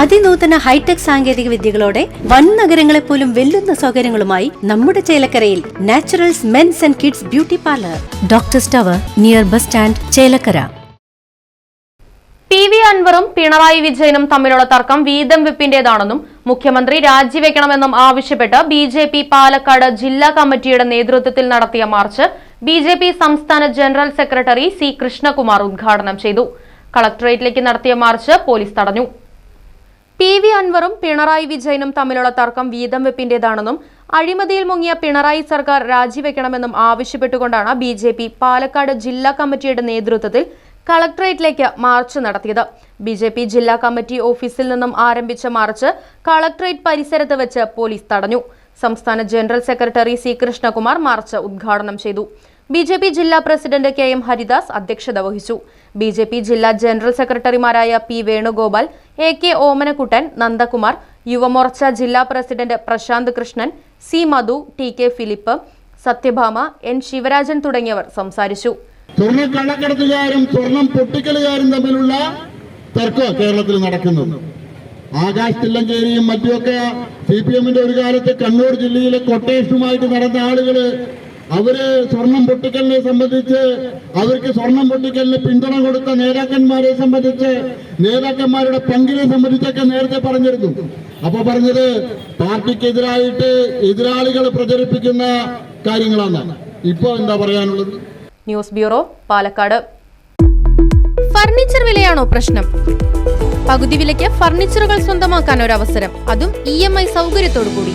അതിനൂതന hi tech സാങ്കേതിക വിദ്യകളോടെ വൻ നഗരങ്ങളെ പോലും വെല്ലുന്ന സൗകര്യങ്ങളുമായി നമ്മുടെ ചേലക്കരയിൽ naturals men's and kids beauty parlour. Doctor സ്റ്റവർ near bus stand Chelakkara. P V അൻവറും Pinarayi വിജയനും തമ്മിലുള്ള തർക്കം വീതം വെപ്പിന്റേതാണെന്നും മുഖ്യമന്ത്രി രാജിവെക്കണമെന്നും ആവശ്യപ്പെട്ട് ബി ജെ പി പാലക്കാട് ജില്ലാ കമ്മിറ്റിയുടെ നേതൃത്വത്തിൽ നടത്തിയ മാർച്ച് ബി ജെ പി സംസ്ഥാന ജനറൽ സെക്രട്ടറി സി കൃഷ്ണകുമാർ ഉദ്ഘാടനം ചെയ്തു. കളക്ടറേറ്റിലേക്ക് നടത്തിയ മാർച്ച് പോലീസ് തടഞ്ഞു. പി വി അൻവറും പിണറായി വിജയനും തമ്മിലുള്ള തർക്കം വീതം വെപ്പിന്റേതാണെന്നും അഴിമതിയിൽ മുങ്ങിയ പിണറായി സർക്കാർ രാജിവെക്കണമെന്നും ആവശ്യപ്പെട്ടുകൊണ്ടാണ് ബി ജെ പി പാലക്കാട് ജില്ലാ കമ്മിറ്റിയുടെ നേതൃത്വത്തിൽ കളക്ടറേറ്റിലേക്ക് മാർച്ച് നടത്തിയത്. ബി ജെ പി ജില്ലാ കമ്മിറ്റി ഓഫീസിൽ നിന്നും ആരംഭിച്ച മാർച്ച് കളക്ടറേറ്റ് പരിസരത്ത് വെച്ച് പോലീസ് തടഞ്ഞു. സംസ്ഥാന general secretary C Krishnakumar march ഉദ്ഘാടനം ചെയ്തു. ബി ജെ പി ജില്ലാ പ്രസിഡന്റ് കെ എം ഹരിദാസ് അധ്യക്ഷത വഹിച്ചു. ബി ജെ പി ജില്ലാ ജനറൽ സെക്രട്ടറിമാരായ P Venugopal A K Omanakuttan Nandakumar Yuva Morcha ജില്ലാ president Prashanth Krishnan C Madhu T K Philip Sathyabhama N Sivarajan തുടങ്ങിയവർ സംസാരിച്ചു. സ്വർണ കള്ളക്കടത്തുകാരും സ്വർണം പൊട്ടിക്കലുകാരും തമ്മിലുള്ള തർക്കം കേരളത്തിൽ നടക്കുന്നത് ആകാശ് തില്ലങ്കേരിയും മറ്റുമൊക്കെ സി പി എമ്മിന്റെ ഒരു കാലത്ത് കണ്ണൂർ ജില്ലയിലെ കൊട്ടേഷനുമായിട്ട് നടന്ന ആളുകൾ അവർ സ്വർണം പൊട്ടിക്കലിനെ സംബന്ധിച്ച് അവർക്ക് സ്വർണം പൊട്ടിക്കലിന് പിന്തുണ കൊടുത്ത നേതാക്കന്മാരെ സംബന്ധിച്ച് നേതാക്കന്മാരുടെ പങ്കിനെ സംബന്ധിച്ചൊക്കെ നേരത്തെ പറഞ്ഞിരുന്നു. അപ്പൊ പറഞ്ഞത് പാർട്ടിക്കെതിരായിട്ട് എതിരാളികൾ പ്രചരിപ്പിക്കുന്ന കാര്യങ്ങളാണ്. ഇപ്പൊ എന്താ പറയാനുള്ളത്? News bureau Palakkad. ഫർണിച്ചർ വിലയാണോ പ്രശ്നം? പകുതി വിലയ്ക്ക് ഫർണിച്ചറുകൾ സ്വന്തമാക്കാൻ ഒരു അവസരം അതും ഇ എം ഐ സൗകര്യത്തോടു കൂടി